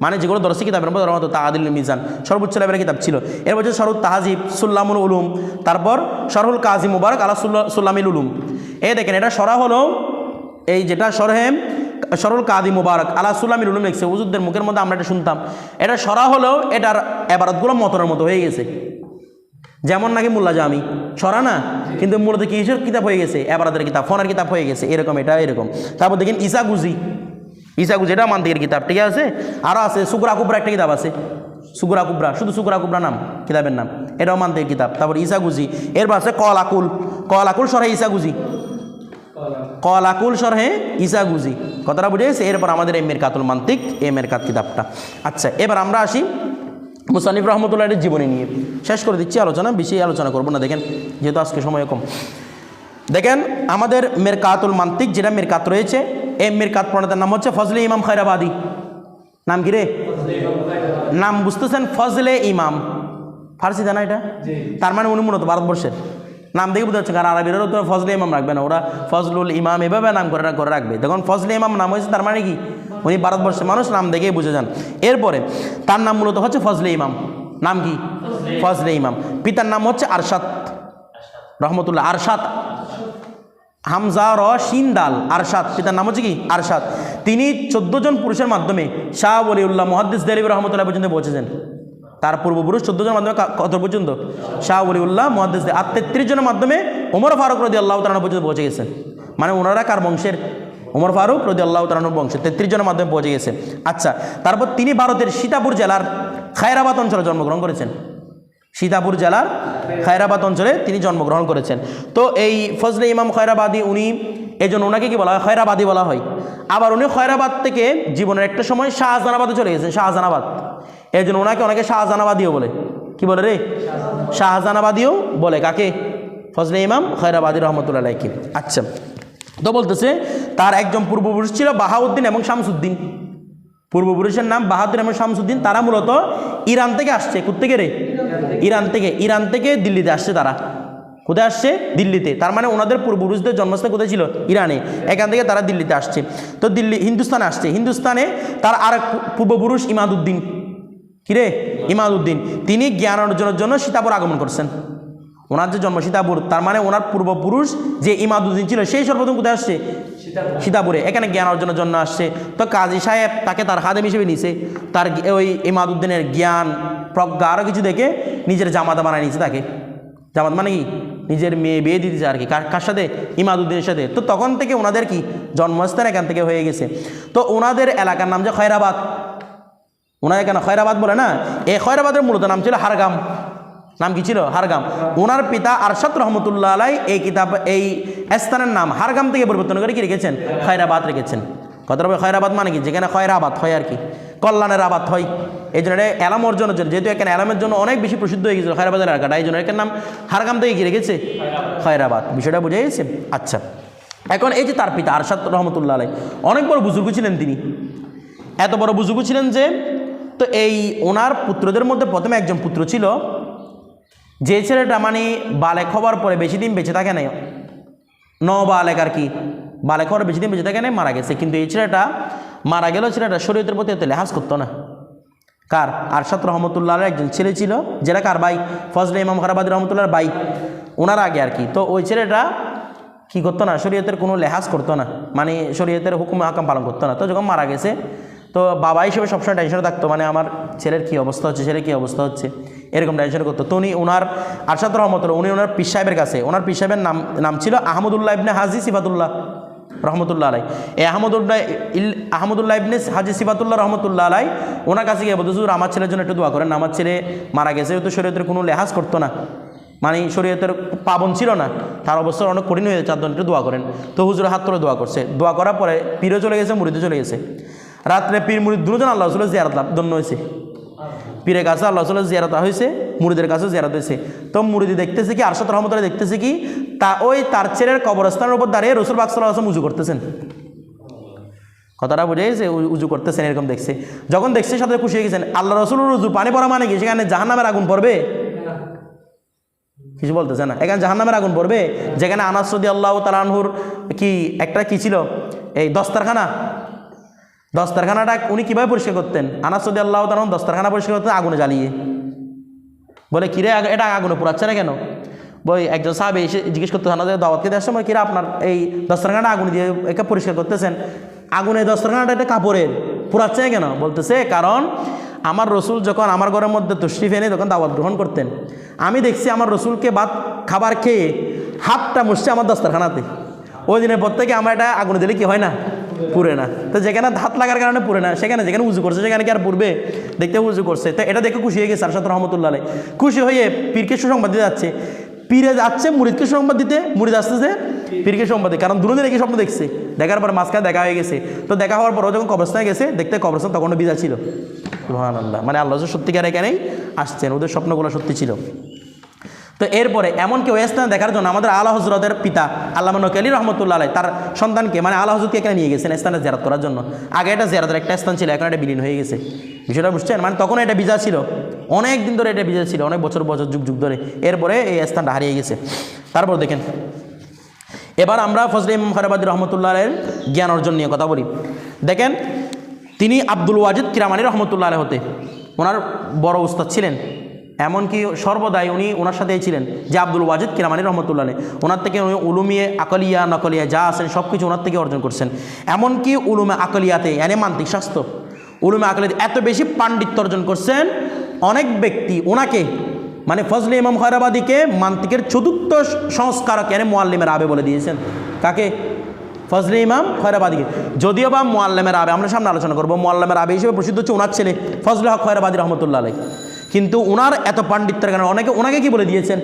মানে যেগুলো দর্শী কিতাবের মধ্যে মতো তাদিলুল মিজান, সর্বোচ্চ লেভেলের কিতাব ছিল। এর হচ্ছে সরুল তাহাজিব, সুল্লামুল উলুম, তারপর সরহুল কাজী মুবারক আলা সুল্লা, সুল্লামিল উলুম। এই দেখেন, এটা সরা হলো এই যেটা সরহেম সরল কাদি মুবারক আলা সুল্লামিল উলুম লিখছে। হুজুরদের মুখের মধ্যে আমরা এটা শুনতাম। এটা সরা হলেও এটার এবারতগুলো মতনের মতো হয়ে গেছে। যেমন নাকি মোল্লা জামি। ছড়া না? কিন্তু মূলত কি হিসেবে কিতাব হয়ে গেছে এবারাদের কিতাব, ফোনের কিতাব হয়ে গেছে, এরকম এটা, এরকম। তারপর দেখেন ইসা গুজি। ইসা গুজি এটা মান্তিকের কিতাব, ঠিক আছে? আরও আছে সুকুরা কুবরা, একটা কিতাব আছে। সুকুরা কুবরা, শুধু সুকুরা কুবরা নাম, কিতাবের নাম। এটাও মান্তিকের কিতাব। তারপর ইসা গুজি এরপর আছে কল আকুল কল আকুল সরহে ইসা গুজি কল আকুল সরহে ইসা গুজি কথাটা বুঝে গেছে? এরপর আমাদের এম এর কাতুল মান্তিক, এম এর কাত কিতাবটা। আচ্ছা এবার আমরা আসি মুসানিফ রহমতুল্লাহের জীবনী নিয়ে। শেষ করে দিচ্ছি আলোচনা, বেশি আলোচনা করব না। দেখেন, যেহেতু আজকে সময় কম। দেখেন আমাদের মেরকাতুল মান্তিক যেটা মেরকাত রয়েছে এই মেরকাত প্রণেতার নাম হচ্ছে ফজলে ইমাম খৈরাবাদী নাম কি রে? নাম বুঝতেছেন? ফজলে ইমাম। ফার্সি জানা এটা? তার মানে উনি মূলত ভারতবর্ষের। নাম দেখে বুঝতে পারছে কারণ আরবিরা তো ফজলে ইমাম রাখবে না ওরা ফজলুল ইমাম এভাবে নাম করে করে রাখবে। তখন ফজলে ইমাম নাম হয়েছে তার মানে কি? উনি ভারতবর্ষের মানুষ নাম দেখেই বুঝে যান। এরপরে তার নাম মূলত হচ্ছে ফজলে ইমাম। নাম কি? ফজলে ইমাম। পিতার নাম হচ্ছে আরশাদ। রহমতুল্লাহ আরশাদ। হামজা র শিন দাল, আরশাদ। পিতার নাম হচ্ছে কি? আরশাদ। তিনি জন পুরুষের মাধ্যমে শাহ ওলিউল্লাহ মহাদ্দিস দেলিব রহমতুল্লাহ পর্যন্ত পৌঁছেছেন। তার পূর্বপুরুষ চোদ্দ জনের মাধ্যমে কত পর্যন্ত? শাহ ওলিউল্লাহ মহাদ্দিস আর তেত্রিশ জনের মাধ্যমে ওমর ফারুক রদি আল্লাহ তালানো পর্যন্ত পৌঁছে গেছেন। মানে ওনারা কার বংশের? ওমর ফারুক রদি আল্লাহ তালানোর বংশের তেত্রিশ জনের মাধ্যমে পৌঁছে গেছে। আচ্ছা তারপর তিনি ভারতের সীতাপুর জেলার খায়রাবাদ অঞ্চলে জন্মগ্রহণ করেছেন। সীতাপুর জেলার খায়রাবাদ অঞ্চলে তিনি জন্মগ্রহণ করেছেন। তো এই ফজলে ইমাম খয়রাবাদী উনি এই জন্য ওনাকে কি বলা হয়? খয়রাবাদী বলা হয়। আবার উনি খয়রাবাদ থেকে জীবনের একটা সময় শাহজাহানাবাদে চলে গেছেন, শাহজাহানাবাদ। এই জন্য ওনাকে অনেকে শাহজাহানাবাদীও বলে। কি বলে রে? শাহজাহানাবাদীও বলে। কাকে? ফজলে ইমাম খয়রাবাদী রহমতুল্লাহ আলাইকে আচ্ছা। তো বলতেছে, তার একজন পূর্বপুরুষ ছিল বাহাউদ্দিন এবং শামসুদ্দিন। পূর্বপুরুষের নাম বাহাদুর এবং শামসুদ্দিন। তারা মূলত ইরান থেকে আসছে। কোথেকে রে? ইরান থেকে। ইরান থেকে দিল্লিতে আসছে তারা। কোথায় আসছে? দিল্লিতে। তার মানে ওনাদের পূর্বপুরুষদের জন্মস্থান কোথায় ছিল? ইরানে। এখান থেকে তারা দিল্লিতে আসছে। তো দিল্লি হিন্দুস্তানে আসছে। হিন্দুস্তানে তার আর পূর্বপুরুষ ইমাদুদ্দিন। কিরে ইমাদুদ্দিন। তিনি জ্ঞান অর্জনের জন্য সীতাপুর আগমন করছেন। ওনার যে জন্ম সীতাপুর, তার মানে ওনার পূর্বপুরুষ যে ইমাদুদ্দিন ছিল, সেই সর্বপ্রথম কোথায় আসছে? সীতাপুরে। এখানে জ্ঞান অর্জনের জন্য আসছে। তো কাজী সাহেব তাকে তার হাদেম হিসেবে নিছে। তার ওই ইমাদুদ্দিনের জ্ঞান, প্রজ্ঞা আরও কিছু দেখে নিজের জামাতা বানায় নিয়েছে তাকে। জামাত মানে কি? নিজের মেয়ে বিয়ে দিতেছে আর কি। কার কার সাথে? ইমাদুদ্দিনের সাথে। তো তখন থেকে ওনাদের কি? জন্মস্থান এখান থেকে হয়ে গেছে। তো ওনাদের এলাকার নাম যে খয়রাবাদ। ওনারা এখানে খয়রাবাদ বলে না? এই খয়রাবাদের মূলত নাম ছিল হারগাম। নাম কি ছিল? হারগাম। ওনার পিতা আরশাদ রহমতুল্লাহ আলাই এই কিতাব এই স্থানের নাম হারগাম থেকে পরিবর্তন করে কি রেখেছেন? খয়রাবাদ রেখেছেন। কথাটা বলে খয়রাবাদ মানে কি? যেখানে খয়রাবাদ হয় আর কি। কল্যাণের আবাদ হয়। এই জন্য এটা এলাম অর্জনের জন্য যেহেতু এখানে অ্যালামের জন্য অনেক বেশি প্রসিদ্ধ হয়ে গেছিল খয়রাবাদের এলাকাটা এই জন্য এখানে নাম হারগাম থেকে কি রেখেছে? খয়রাবাদ। বিষয়টা বুঝে গেছে আচ্ছা। এখন এই যে তার পিতা আরশাদ রহমতুল্লাহ আলাই অনেক বড় বুজুর্গ ছিলেন তিনি। এত বড় বুজুর্গ ছিলেন যে তো এই ওনার পুত্রদের মধ্যে প্রথমে একজন পুত্র ছিল যে ছেলেটা মানে বালেক হওয়ার পরে বেশি দিন বেঁচে থাকে নাই, ন বালেক আর কি বালেক হওয়ার বেশি দিন বেঁচে থাকে নাই, মারা গেছে। কিন্তু এই ছেলেটা মারা গেলেও ছেলেটা শরীয়তের প্রতি এত লেহাজ করতো না। কার? আরশাদ রহমতুল্লাহ একজন ছেলে ছিল যেটা কার ভাই? ফজলে ইমাম খারাবাদ রহমতুল্লাহর ভাই, ওনার আগে আর কি। তো ওই ছেলেটা কি করতো না, শরীয়তের কোনো লেহাজ করতো না মানে শরীয়তের হুকুম হাকাম পালন করতো না। তো যখন মারা গেছে, তো বাবা হিসেবে সবসময় টেনশনে থাকতো মানে আমার ছেলের কী অবস্থা হচ্ছে, ছেলের কী অবস্থা হচ্ছে। এরকম টেনশন করতো। তো উনি ওনার আরশাদ রহমতুল্লাহ উনি ওনার পিস সাহেবের কাছে ওনার পিস সাহেবের নাম নাম ছিল আহমদুল্লাহ ইবনে হাজি সিফাতুল্লাহ রহমতুল্লাহ আলাই এই আহমদুল্লাহ ইল আহমদুল্লাহ ইবনে হাজি সিফাতুল্লাহ রহমতুল্লাহ আলাই ওনার কাছে গিয়ে বলতো "হুজুর, আমার ছেলের জন্য একটু দোয়া করেন আমার ছেলে মারা গেছে তো শরীয়তের কোনো লেহাজ করতো না। মানে শরীয়তের পাবন ছিল না তার অবস্থা অনেক কঠিন হয়ে চার একটু দোয়া করেন। তো হুজুর হাত তুলে দোয়া করছে। দোয়া করার পরে পীরও চলে গেছে মুড়িতে চলে গেছে। রাত্রে পীর মুড়ি দুজন আল্লাহ রসুলের জিয়ারত লাভ ধন্য হয়েছে। পীরের কাছে আল্লাহ রসুলের জিয়ারত হয়েছে মুড়িদের কাছে জিয়ারত হয়েছে। তো মুড়িদি দেখতেছে কি, আরশাদ রহমতুল্লাহ দেখতেছে কি, তা ওই তার ছেলের কবরস্থানের উপর দাঁড়িয়ে রসুল বাকসাল্লাহ আসলাম উজু করতেছেন। কথাটা বুঝে গেছে উজু করতেছেন, এরকম দেখছে। যখন দেখছে, সাথে খুশি হয়ে গেছেন, আল্লাহ রসুলের উজু পানি পড়া মানে কি, সেখানে জাহান্নামের আগুন পড়বে? কিছু বলতেছে না। এখানে জাহান্নামের আগুন পড়বে, যেখানে আনাসদি আল্লাহ তালানহুর কি, একটা কি ছিল? এই দস্তারখানা দস্তারখানাটা উনি কীভাবে পরিষ্কার করতেন? আনাসদি আল্লাহ তালান দস্তারখানা পরিষ্কার করতেন, আগুনে জ্বালিয়ে। বলে, কিরে এটা আগুনে পোড়াচ্ছে না কেন? বই একজন সাহেব এসে জিজ্ঞেস করতে আমাদের দাওয়াত খেতে আসছে কিরা, আপনার এই দস্তারখানাটা আগুনে দিয়ে একে পরিষ্কার করতেছেন। আগুনে দস্তারখানাটা একটা কাপড়ের, পোড়াচ্ছে না কেন? বলতেছে, কারণ আমার রসুল যখন আমার ঘরের মধ্যে তশরিফ এনে তখন দাওয়াত গ্রহণ করতেন। আমি দেখছি আমার রসুলকে ভাত, খাবার খেয়ে হাতটা মুছছে আমার দস্তারখানাতে। ওই দিনের পর থেকে আমার এটা আগুনে দিলে কি হয় না? পুরে না। তো যেখানে হাত লাগার কারণে পুরে না, সেখানে, যেখানে উজু করছে, সেখানে কি আর পূর্বে? দেখতে উজু করছে। তো এটা দেখে খুশি হয়ে গেছে আরশাদ রহমতুল্লাহ খুশি হয়ে পীরকে সুসংবাদ দিতে যাচ্ছে। পীরে যাচ্ছে মুরিদকে সংবাদ দিতে, মুরিদ আসতেছে পীরকে সংবাদ দিতে। কারণ দুজনের একই স্বপ্ন দেখছে। দেখার পর মাঝখানে দেখা হয়ে গেছে। তো দেখা হওয়ার পরও যখন কবরস্থানে গেছে, দেখতে কবরস্থান তখনও বিজা ছিল। সুবহান আল্লাহ মানে আল্লাহ সত্যিকার এখানেই আসছেন, ওদের স্বপ্নগুলো সত্যি ছিল। তো এরপরে এমনকি ওই স্থানে দেখার জন্য আমাদের আলা হজরতের পিতা আল্লাহ নকি আলী রহমতুল্লাহ আলাই তার সন্তানকে মানে আলা হজরতকে এখানে নিয়ে গেছেন স্থানে জেরাত করার জন্য। আগে এটা জেরাতের একটা স্থান ছিল, এখন এটা বিলীন হয়ে গেছে। বিষয়টা বুঝছেন? মানে তখন এটা বিজা ছিল। অনেক দিন ধরে এটা বিজা ছিল, অনেক বছর বছর, যুগ যুগ ধরে। এরপরে এই স্থানটা হারিয়ে গেছে। তারপর দেখেন, এবার আমরা ফজলে ইমাম খারাবাদী রহমতুল্লাহ জ্ঞান অর্জন নিয়ে কথা বলি। দেখেন, তিনি আব্দুল ওয়াজিদ কিরামানি রহমতুল্লাহ হতে, ওনার বড় উস্তাদ ছিলেন। এমনকি সর্বদাই উনি ওনার সাথেই ছিলেন, যে আব্দুল ওয়াজিদ কিরামানি রহমতুল্লাহ ওনার থেকে উনি উলুমিয়ে আকলিয়া, নকলিয়া যা আছেন সব কিছু ওনার থেকে অর্জন করছেন। এমনকি উলুমে আকলিয়াতে, এনে মান্তিক স্বাস্থ্য উলুমে আকলিয়াতে এত বেশি পাণ্ডিত্য অর্জন করছেন, অনেক ব্যক্তি ওনাকে মানে ফজলে ইমাম খয়রাবাদীকে মান্তিকের চতুর্থ সংস্কারক, এনে মোয়াল্লিমের আবে বলে দিয়েছেন। কাকে? ফজলে ইমাম খয়রাবাদীকে। যদিও বা মোয়াল্লামের আবে আমরা সামনে আলোচনা করব মোয়াল্লামের আবে হিসেবে প্রসিদ্ধ হচ্ছে ওনার ছেলে ফজলে হক খয়রাবাদী রহমতুল্লাহ আলাই কিন্তু ওনার এত পাণ্ডিত্যের কারণে অনেকে ওনাকে কি বলে দিয়েছেন?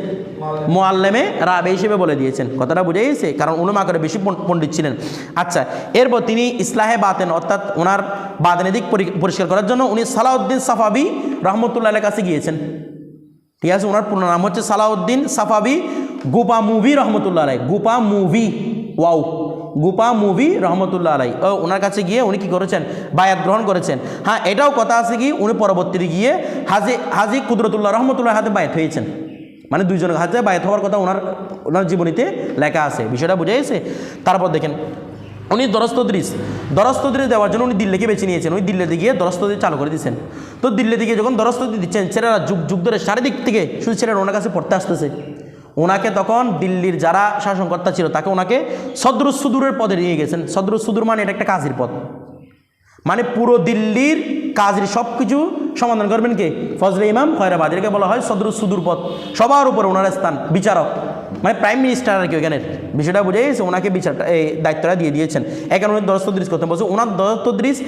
মোয়াল্লেমে রাবে হিসেবে বলে দিয়েছেন। কথাটা বুঝে গেছে? কারণ উনুমা করে বেশি পণ- পণ্ডিত ছিলেন। আচ্ছা এরপর তিনি ইসলাহে বাতেন, অর্থাৎ ওনার বাদেন দিক পরিষ্কার করার জন্য উনি সালাউদ্দিন সাফাবি রহমতুল্লাহ কাছে গিয়েছেন। ঠিক আছে? ওনার পুরো নাম হচ্ছে সালাউদ্দিন সাফাবি গোপা মুভি রহমতুল্লাহ রায় গোপা মুভি। ওয়াও। গোপা মুভি রহমতুল্লাহ আলাই। ওনার কাছে গিয়ে উনি কি করেছেন? বায়াত গ্রহণ করেছেন। হ্যাঁ এটাও কথা আছে কি, উনি পরবর্তীতে গিয়ে হাজি হাজি কুদরতুল্লাহ রহমতুল্লাহ হাতে বায়াত হয়েছেন। মানে দুইজনের হাতে বায়াত হওয়ার কথা ওনার ওনার জীবনীতে লেখা আছে, বিষয়টা বুঝে গেছে? তারপর দেখেন, উনি দরস্তদ্রিস দরস্তদ্রিস দেওয়ার জন্য উনি দিল্লিকে বেছে নিয়েছেন। উনি দিল্লিতে গিয়ে দরস্তদ্রিস চালু করে দিয়েছেন। তো দিল্লিতে গিয়ে যখন দরস্তদ্রিস দিচ্ছেন, ছেলেরা যুগ যুগ ধরে চারিদিক থেকে শুধু ছেলেরা ওনার কাছে পড়তে আসতেছে। ওনাকে তখন দিল্লির যারা শাসনকর্তা ছিল, তাকে ওনাকে সদরুস সুদূরের পদে নিয়ে গেছেন। সদরুস সুদূর মানে এটা একটা কাজের পদ। মানে পুরো দিল্লির কাজের সব কিছু সমাধান করবেন কে? ফজলে ইমাম খয়রাবাদ। এটাকে বলা হয় সদরুস সুদূর পদ। সবার উপরে ওনার স্থান, বিচারক। মানে প্রাইম মিনিস্টার আর কি ওইখানের বিষয়টা বুঝে গেছে, ওনাকে বিচারটা এই দায়িত্বটা দিয়ে দিয়েছেন। এখানে উনি দরস্তদ্রিস করতেন বলছে ওনার দরস্তদ্রিস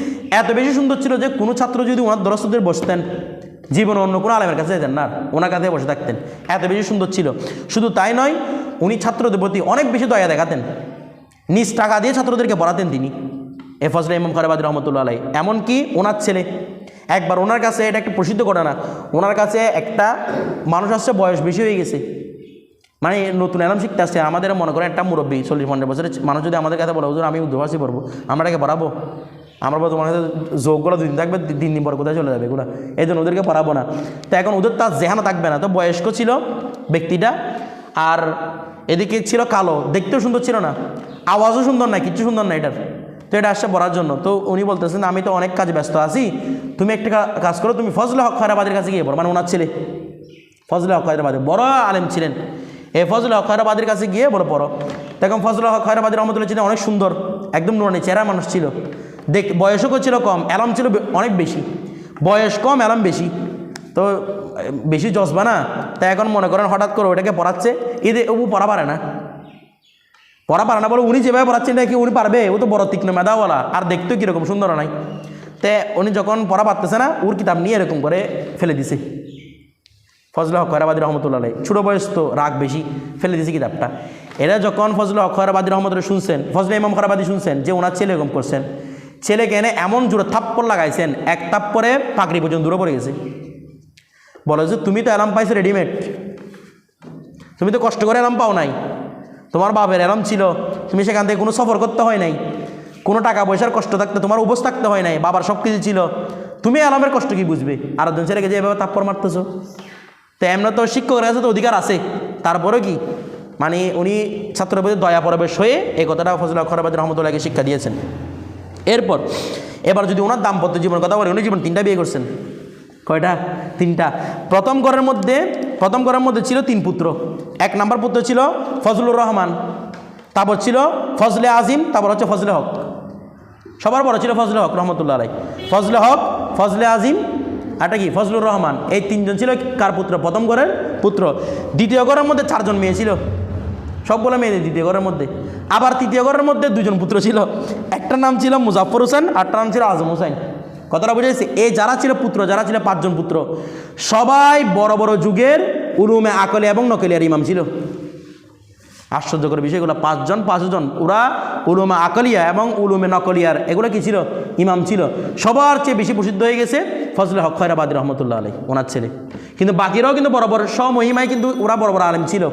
এত বেশি সুন্দর ছিল যে কোনো ছাত্র যদি ওনার দরস্তদ্রিস বসতেন জীবনে অন্য কোনো আলেমের কাছে যেতেন না। ওনার কাছে বসে থাকতেন। এত বেশি সুন্দর ছিল। শুধু তাই নয়, উনি ছাত্রদের প্রতি অনেক বেশি দয়া দেখাতেন। নিজ টাকা দিয়ে ছাত্রদেরকে পড়াতেন তিনি। এ ফজলে ইমাম খরাবাদ রহমতুল্লাহ আলাই এমনকি ওনার ছেলে, একবার ওনার কাছে এটা একটা প্রসিদ্ধ ঘটনা। ওনার কাছে একটা মানুষ আসছে, বয়স বেশি হয়ে গেছে। মানে নতুন এলাম শিখতে আসছে। আমাদের মনে করেন একটা মুরব্বী, চল্লিশ পঞ্চাশ বছরের মানুষ যদি আমাদের কাছে বলে, হুজুর, আমি উদ্যোগাসী পড়ব। আমরাকে পড়াবো? আমরা মনে হয় যোগগুলো দুদিন থাকবে তিন দিন পর কোথায় চলে যাবে, এগুলো। এই জন্য ওদেরকে পড়াবো না। তো এখন ওদের তার জেহানো থাকবে না, তো বয়স্ক ছিল ব্যক্তিটা, আর এদিকে ছিল কালো, দেখতেও সুন্দর ছিল না। আওয়াজও সুন্দর না কিচ্ছু সুন্দর না এটার। তো এটা আসছে পড়ার জন্য। তো উনি বলতেছেন, আমি তো অনেক কাজ ব্যস্ত আছি, তুমি একটা কাজ করো, তুমি ফজলে হক খয়রাবাদের কাছে গিয়ে পড়ো। মানে ওনার ছেলে। ফজলে হক খয়রাবাদী বড় আলেম ছিলেন। এ ফজলে হক খয়রাবাদের কাছে গিয়ে বলো পড়ো। তখন ফজলে হক খয়রাবাদী রহমতুল্লাহ ছিলেন অনেক সুন্দর, একদম নুরানি চেহারা মানুষ ছিল। দেখ বয়সও ছিল কম অ্যালাম ছিল অনেক বেশি। বয়স কম অ্যালাম বেশি। তো বেশি জজবা না? তাই এখন মনে করেন হঠাৎ করে ওটাকে পড়াচ্ছে এদের ও পড়া পারে না। পড়া পারে না বলে উনি যেভাবে পড়াচ্ছেন নাকি উনি পারবে? ও তো বড় তীক্ষ্ণ মেধাওয়ালা। আর দেখতেও কীরকম, সুন্দর নাই। তে উনি যখন পড়া পারতেছে না, ওর কিতাব নিয়ে এরকম করে ফেলে দিছে। ফজল হক খয়রাবাদী রহমতুল্লাহ ছোটো বয়স তো, রাগ বেশি। ফেলে দিছে কিতাবটা। এরা যখন ফজল হক খয়রাবাদী রহমতুল্লাহ শুনছেন ফজলে ইমাম খয়রাবাদী শুনছেন যে ওনার ছেলে এরকম করছেন ছেলেকে এনে এমন জোরে থাপ্পড় লাগাইছেন, এক থাপ্পড়ে পাকড়ি পর্যন্ত দূরে পড়ে গেছে। বলো যে, তুমি তো অ্যালাম পাইছো রেডিমেড তুমি তো কষ্ট করে অ্যালাম পাও নাই। তোমার বাপের অ্যালাম ছিল। তুমি সেখান থেকে কোনো সফর করতে হয় নাই। কোনো টাকা পয়সার কষ্ট থাকতে তোমার উপোস থাকতে হয় নাই। বাবার সব কিছু ছিল। তুমি অ্যালামের কষ্ট কি বুঝবে? আর একজন ছেলেকে যে এভাবে তাপ্পর মারতেছো? তো এমন তো শিক্ষকের কাছে তো অধিকার আছে। তারপরেও কি? মানে উনি ছাত্রের প্রতি দয়া পরবেশ হয়ে এই কথাটা ফজল খরাবাদ রহমতুল্লাহকে শিক্ষা দিয়েছেন। এরপর, এবার যদি ওনার দাম্পত্য জীবনের কথা বলি উনি জীবন তিনটা বিয়ে করছেন। কয়টা? তিনটা। প্রথম ঘরের মধ্যে, প্রথম ঘরের মধ্যে ছিল তিন পুত্র। এক নাম্বার পুত্র ছিল ফজলুর রহমান, তারপর ছিল ফজলে আজিম, তারপর হচ্ছে ফজলে হক। সবার বড় ছিল ফজলে হক, রহমতুল্লাহ আলাই ফজলে হক, ফজলে আজিম আরটা কি? ফজলুর রহমান। এই তিনজন ছিল কার পুত্র? প্রথম ঘরের পুত্র। দ্বিতীয় ঘরের মধ্যে চারজন মেয়ে ছিল। সবগুলো মেয়েদের দ্বিতীয় ঘরের মধ্যে। আবার তৃতীয় ঘরের মধ্যে দুজন পুত্র ছিল। একটার নাম ছিল মুজাফর হোসেন আরটার নাম ছিল আজম হোসেন। কথাটা বুঝেছি এই যারা ছিল পুত্র, যারা ছিল পাঁচজন পুত্র, সবাই বড় বড় যুগের উলুমে আকলে এবং নকলিয়ার ইমাম ছিল। আশ্চর্যকর বিষয়গুলো। পাঁচজন পাঁচজন। ওরা উলুমে আকলিয়া এবং উলুমে নকলিয়ার এগুলো কি ছিল? ইমাম ছিল। সবার চেয়ে বেশি প্রসিদ্ধ হয়ে গেছে ফজলে হক খয়রাবাদ রহমতুল্লাহ আলাই ওনার ছেলে। কিন্তু বাকিরাও কিন্তু বড় সমহিমায় কিন্তু ওরা বড় বড় আলেম ছিল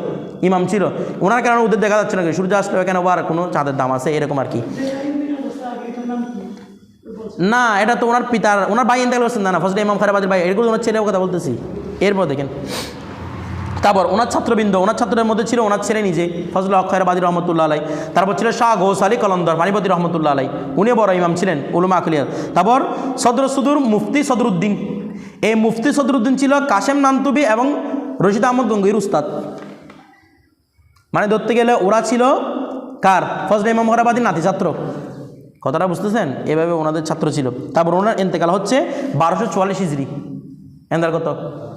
ইমাম ছিল। ওনার কারণে ওদের দেখা যাচ্ছে না কি, সূর্য আসলে কেন আর কোনো চাঁদের দাম আছে? এরকম আর কি। না এটা তো ওনার পিতার ওনার ভাই ইন্তেকাল করছেন না না। ফজলে ইমাম খয়রাবাদের ভাই এরকম ওনার ছেলের কথা বলতেছি। এরপর দেখেন। তারপর ওনার ছাত্রবৃন্দ, ওনার ছাত্রের মধ্যে ছিল ওনার ছেলে নিজে ফজল অক্ষয়রাবাদী রহমতুল্লাহ আলাই। তারপর ছিল শাহ ঘোষ আলী কলন্দর পানিপতি রহমতুল্লাহ আলাই। উনিও বড় ইমাম ছিলেন, উলুমা আখলিয়া তারপর সদর সুদুর মুফতি সদরুদ্দিন। এই মুফতি সদরুদ্দিন ছিল কাশেম নান্তুবি এবং রশিদ আহমদ গঙ্গির উস্তাদ। মানে ধরতে গেলে ওরা ছিল কার? ফজল ইমাম হরাবাদীর নাতি ছাত্র কথাটা বুঝতেছেন? এভাবে ওনাদের ছাত্র ছিল। তারপর ওনার এন্তেকাল হচ্ছে বারোশো চুয়াল্লিশ হিজড়ি। এন্দার কত?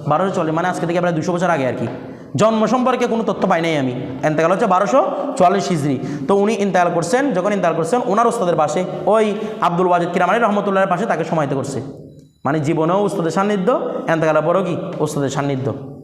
বারোশো চল্লিশ মানে আজকে থেকে প্রায় দুশো বছর আগে আর কি। জন্ম সম্পর্কে কোনো তথ্য পাই নাই আমি। এন্তেকাল হচ্ছে বারোশো চুয়াল্লিশ হিজড়ি। তো উনি ইন্তেকাল করছেন, যখন ইন্তেকাল করছেন ওনার ওস্তাদের পাশে, ওই আব্দুল ওয়াজিদ কিরামানি রহমতুল্লাহের পাশে তাকে সমাহিত করছে। মানে জীবনেও ওস্তাদের সান্নিধ্য, এন্তেকালের পরেও কি ওস্তাদের সান্নিধ্য।